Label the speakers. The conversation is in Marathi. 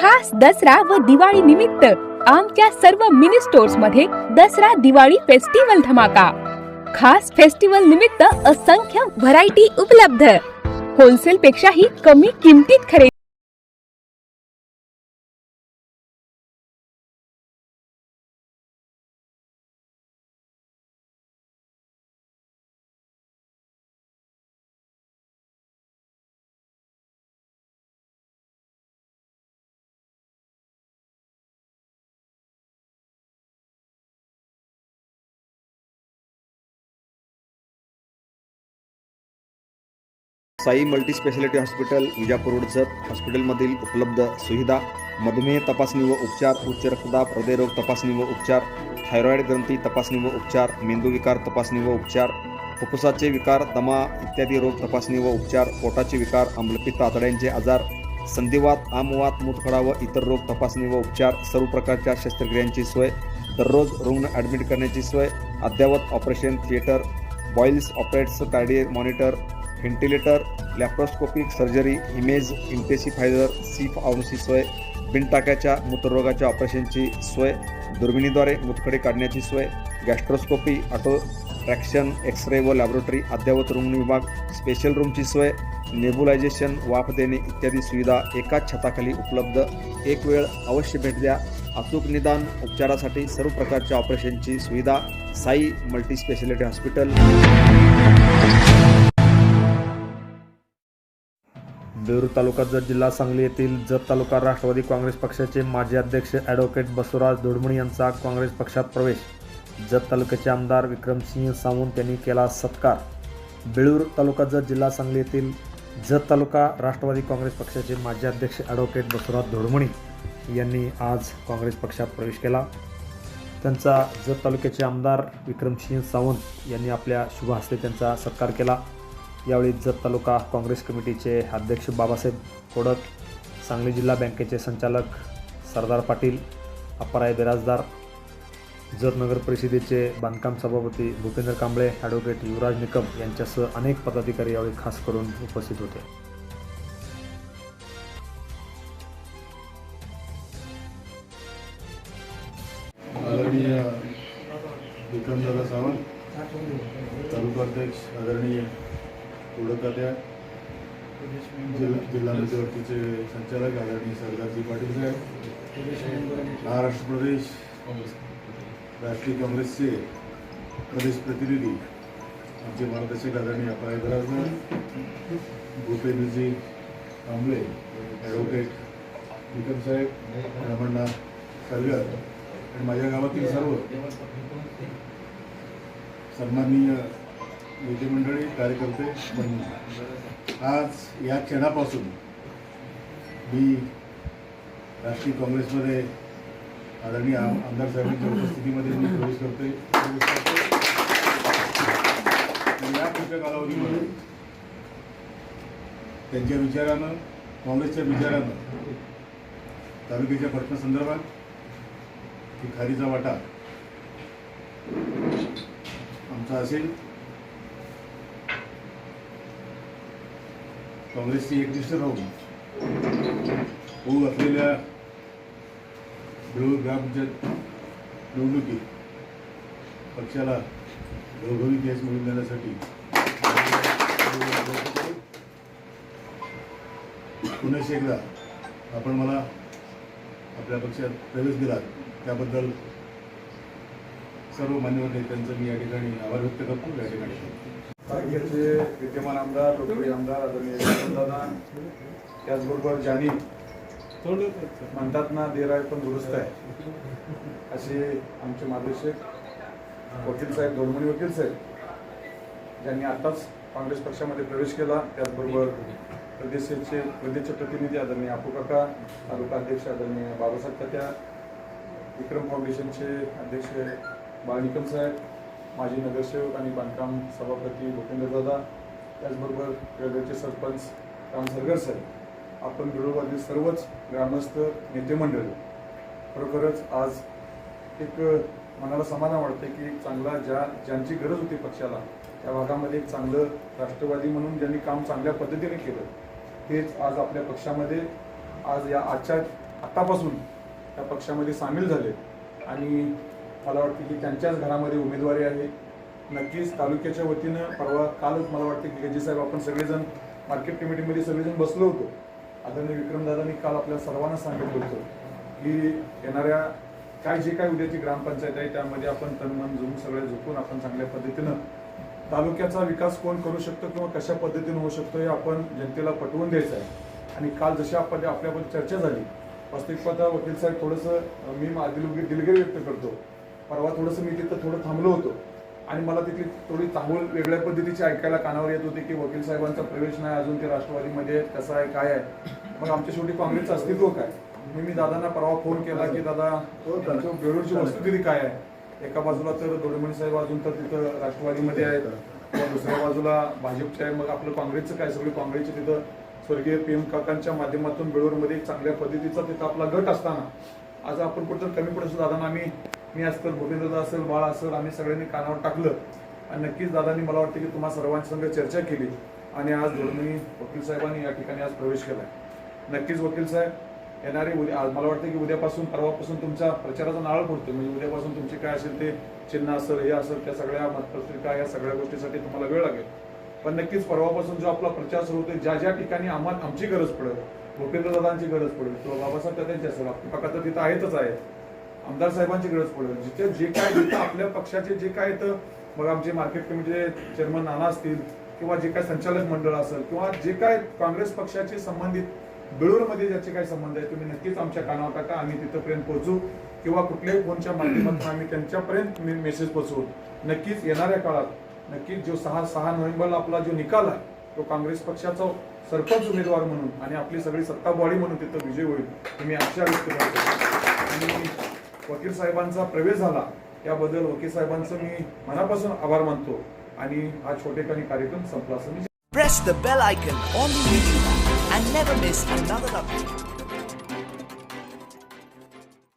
Speaker 1: खास दसरा व दिवाळी निमित्त आमच्या सर्व मिनी स्टोर्समध्ये दसरा दिवाळी फेस्टिवल धमाका. खास फेस्टिवल निमित्त असंख्य व्हरायटी उपलब्ध. होलसेल पेक्षाही कमी किमतीत खरेदी
Speaker 2: Sai multi speciality hospital Vijapur road Jat हॉस्पिटलमधील उपलब्ध सुविधा मधुमेह तपासणी व उपचार उच्च रक्तदाब हृदयरोग तपासणी व उपचार थायरॉईड ग्रंथी तपासणी व उपचार मेंदू विकार तपासणी व उपचार फुफ्फुसाचे विकार दमा इत्यादी रोग तपासणी व उपचार पोटाचे विकार आम्लपित्त आतड्यांचे आजार संधिवात आमवात मुतखडा व इतर रोग तपासणी व उपचार सर्व प्रकारच्या शस्त्रक्रियांची सोय दररोज रुग्ण ॲडमिट करण्याची सोय अद्ययावत operation theatre Boyle's operates cardiac monitor ventilator laparoscopic surgery image intensifier सीफ pharmacy सोय बिनटाक्याच्या मूत्ररोगाच्या ऑपरेशनची सोय दुर्बिणीद्वारे मुतखडे काढण्याची सोय gastroscopy auto traction X ray व लॅबोरेटरी अद्ययावत रुग्ण विभाग स्पेशल रूमची सोय नेबुलायझेशन वाफ देणे इत्यादी सुविधा एकाच छताखाली उपलब्ध. एक वेळ अवश्य भेट द्या. अचूक निदान उपचारासाठी सर्व प्रकारच्या ऑपरेशनची सुविधा. Sai multi speciality hospital.
Speaker 3: Deur taluka Jat जिल्हा सांगली येथील जत तालुका राष्ट्रवादी काँग्रेस पक्षाचे माजी अध्यक्ष ॲडव्होकेट बसवराज धुडमणी यांचा काँग्रेस पक्षात प्रवेश. जत तालुक्याचे आमदार विक्रमसिंह सावंत यांनी केला सत्कार. बेळूर तालुका जत जिल्हा सांगली येथील जत तालुका राष्ट्रवादी काँग्रेस पक्षाचे माजी अध्यक्ष ॲडव्होकेट बसवराज धुडमणी यांनी आज काँग्रेस पक्षात प्रवेश केला. त्यांचा जत तालुक्याचे आमदार विक्रमसिंह सावंत यांनी आपल्या शुभ हस्ते त्यांचा सत्कार केला. यावेळी जत तालुका काँग्रेस कमिटीचे अध्यक्ष बाबासाहेब कोडक सांगली जिल्हा बँकेचे संचालक सरदार पाटील अप्पराय बिराजदार जत नगर परिषदेचे बांधकाम सभापती भूपेंद्र कांबळे ॲडव्होकेट युवराज निकम यांच्यासह अनेक पदाधिकारी यावेळी खास करून उपस्थित होते.
Speaker 4: आदरणीय विक्रमदादा सावंत तालुकाध्यक्ष आदरणीय उडकात्या जिल्हा जिल्हा मध्यवर्तीचे संचालक आदरणीय सरदारजी पाटील साहेब महाराष्ट्र प्रदेश राष्ट्रीय काँग्रेसचे प्रदेश प्रतिनिधी आमचे मार्गदर्शक आदरणीय अपाय बराजदार भूपेंद्रजी कांबळे ॲडव्होकेट विक्रम साहेब रमणनाथ सरगर आणि माझ्या गावातील सर्व सन्माननीय नेते मंडळी कार्यकर्ते बंधू आज या क्षणापासून मी राष्ट्रीय काँग्रेसमध्ये आदरणीय आमदार साहेबांच्या उपस्थितीमध्ये मी प्रवेश करते या पुढच्या कालावधीमध्ये त्यांच्या विचारानं काँग्रेसच्या विचारानं तालुक्याच्या प्रश्नासंदर्भात की खारीचा वाटा आमचा असेल. काँग्रेसची एकनिष्ठ राहून होऊ असलेल्या बेळूर ग्रामपंचायत निवडणुकीत पक्षाला घवघवीत यश मिळवून देण्यासाठी पुन्हा एकदा आपण मला आपल्या पक्षात प्रवेश दिला त्याबद्दल सर्व मान्यवर नेत्यांचं मी या ठिकाणी आभार व्यक्त करतो या ठिकाणी तालुक्याचे विद्यमान आमदार लोकप्रिय आमदार आदरणीय दादा त्याचबरोबर जानी म्हणतात ना देराय पण दुरुस्त आहे. असे आमचे मार्गदर्शक वकील साहेब दोनमणी वकील साहेब ज्यांनी आताच काँग्रेस पक्षामध्ये प्रवेश केला त्याचबरोबर प्रदेशाचे प्रदेशचे प्रतिनिधी आदरणीय आपू काका तालुका अध्यक्ष आदरणीय बाबासाहेब तात्या विक्रम फाउंडेशनचे अध्यक्ष बाळनिकम साहेब माजी नगरसेवक आणि बांधकाम सभापती भूपेंद्रदादा त्याचबरोबर वेगळ्याचे सरपंच राम सरगर साहेब आपण विरोधातील सर्वच ग्रामस्थ नेते मंडळी खरोखरच आज एक मनाला समाधान वाटते की एक चांगला ज्या ज्यांची गरज होती पक्षाला त्या भागामध्ये एक चांगलं राष्ट्रवादी म्हणून ज्यांनी काम चांगल्या पद्धतीने केलं तेच आज आपल्या पक्षामध्ये आज या आजच्या आत्तापासून त्या पक्षामध्ये सामील झाले. आणि मला वाटतं की त्यांच्याच घरामध्ये उमेदवारी आहे. नक्कीच तालुक्याच्या वतीनं परवा कालच मला वाटतं की गजी साहेब आपण सगळेजण मार्केट कमिटीमध्ये सगळेजण बसलो होतो. आदरणीय विक्रमदादांनी काल आपल्या सर्वांना सांगितलं होतं की येणाऱ्या काय जे काय उद्याची ग्रामपंचायत आहे त्यामध्ये आपण तनमन झुम सगळे झुकून आपण चांगल्या पद्धतीनं तालुक्याचा विकास कोण करू शकतो किंवा कशा पद्धतीनं होऊ शकतो हे आपण जनतेला पटवून द्यायचं आहे. आणि काल जशी आपण आपल्याबद्दल चर्चा झाली वास्तविकता वकील साहेब थोडंसं मी मा- दिलगिरी व्यक्त करतो. परवा थोडंसं मी तिथं थोडं थांबलो होतो. आणि मला तिथली थोडी चांगल वेगळ्या पद्धतीची ऐकायला कानावर येत होती की वकील साहेबांचा प्रवेश नाही अजून ते राष्ट्रवादीमध्ये कसं आहे काय आहे. मग आमच्या शेवटी काँग्रेसचं अस्तित्व काय मी मी दादांना परवा फोन केला की दादा आमच्या बेळूरची वस्तुस्थिती काय आहे? एका बाजूला तर दोडमणी साहेब अजून तर तिथं राष्ट्रवादीमध्ये आहेत. किंवा दुसऱ्या बाजूला भाजपचे आहे. मग आपलं काँग्रेसचं काय? सगळे काँग्रेसचे तिथं स्वर्गीय पी एम काकांच्या माध्यमातून बेळूरमध्ये चांगल्या पद्धतीचा तिथं आपला गट असताना. आज आपण कुठं कमी पडतो दादांना आम्ही मी असतं भूपेंद्रदा असेल बाळ असेल आम्ही सगळ्यांनी कानावर टाकलं. आणि नक्कीच दादांनी मला वाटतं की तुम्हा सर्वांसंग चर्चा केली. आणि आज दोडमणी वकील साहेबांनी या ठिकाणी आज प्रवेश केलाय. नक्कीच वकील साहेब येणारे उद्या आज मला वाटतं की उद्यापासून परवापासून तुमच्या प्रचाराचा नाळ पडतो म्हणजे उद्यापासून तुमचे काय असेल ते चिन्ह असेल हे असेल त्या सगळ्या मतपत्रिका या सगळ्या गोष्टीसाठी तुम्हाला वेळ लागेल. पण नक्कीच परवापासून जो आपला प्रचार सुरू होतो ज्या ज्या ठिकाणी आम्हाला आमची गरज पडेल भूपेंद्रदादांची गरज पडेल किंवा बाबासाहेब त्यांची असेल आपली काका तर तिथं आहेतच आहेत. आमदार साहेबांची गरज पडेल. जिथे जे काय जिथं आपल्या पक्षाचे जे काय तर मग आमचे मार्केट कमिटीचे चेअरमन नाना असतील किंवा जे काय संचालक मंडळ असेल किंवा जे काय काँग्रेस पक्षाचे संबंधित बेळूरमध्ये ज्याचे काय संबंध आहे तुम्ही नक्कीच आमच्या कानावर टाका. आम्ही तिथंपर्यंत पोहोचू. किंवा कुठल्याही फोनच्या माध्यमातून आम्ही त्यांच्यापर्यंत मेसेज पोहोचवू. नक्कीच येणाऱ्या काळात नक्कीच जो सहा सहा नोव्हेंबरला आपला जो निकाल आहे तो काँग्रेस पक्षाचा सरपंच उमेदवार म्हणून आणि आपली सगळी सत्ता बॉडी म्हणून तिथं विजय होईल तुम्ही मी आशा व्यक्त करतो. आणि वकील साहेबांचा प्रवेश झाला याबद्दल वकील साहेबांचं मी मनापासून आभार मानतो आणि हा छोटेखानी कार्यक्रम संपला असं मी
Speaker 5: Press the bell icon on the YouTube app and never miss another update.